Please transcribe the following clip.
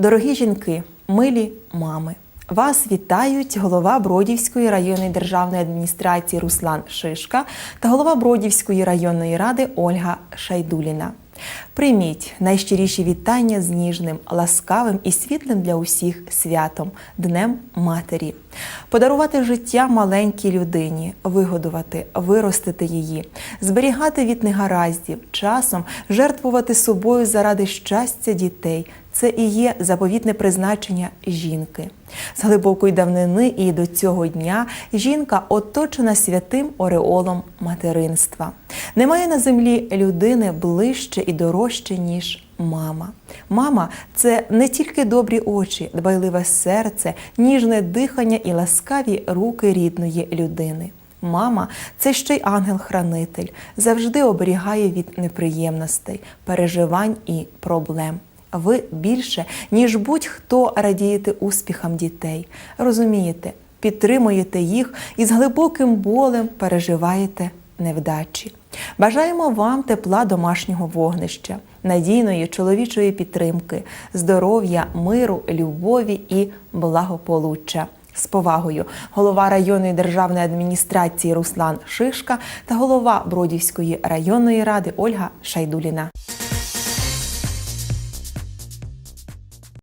Дорогі жінки, милі мами. Вас вітають голова Бродівської районної державної адміністрації Руслан Шишка та голова Бродівської районної ради Ольга Шайдуліна. Прийміть найщиріші вітання з ніжним, ласкавим і світлим для усіх святом Днем Матері. Подарувати життя маленькій людині, вигодувати, виростити її, зберігати від негараздів, часом жертвувати собою заради щастя дітей. Це і є заповітне призначення жінки. З глибокої давнини і до цього дня жінка оточена святим ореолом материнства. Немає на землі людини ближче і дорожче, ніж мама. Мама це не тільки добрі очі, дбайливе серце, ніжне дихання і ласкаві руки рідної людини. Мама це ще й ангел-хранитель, завжди оберігає від неприємностей, переживань і проблем. Ви більше, ніж будь-хто радієте успіхам дітей, розумієте, підтримуєте їх і з глибоким болем переживаєте невдачі. Бажаємо вам тепла домашнього вогнища, надійної чоловічої підтримки, здоров'я, миру, любові і благополуччя. З повагою голова районної державної адміністрації Руслан Шишка та голова Бродівської районної ради Ольга Шайдуліна.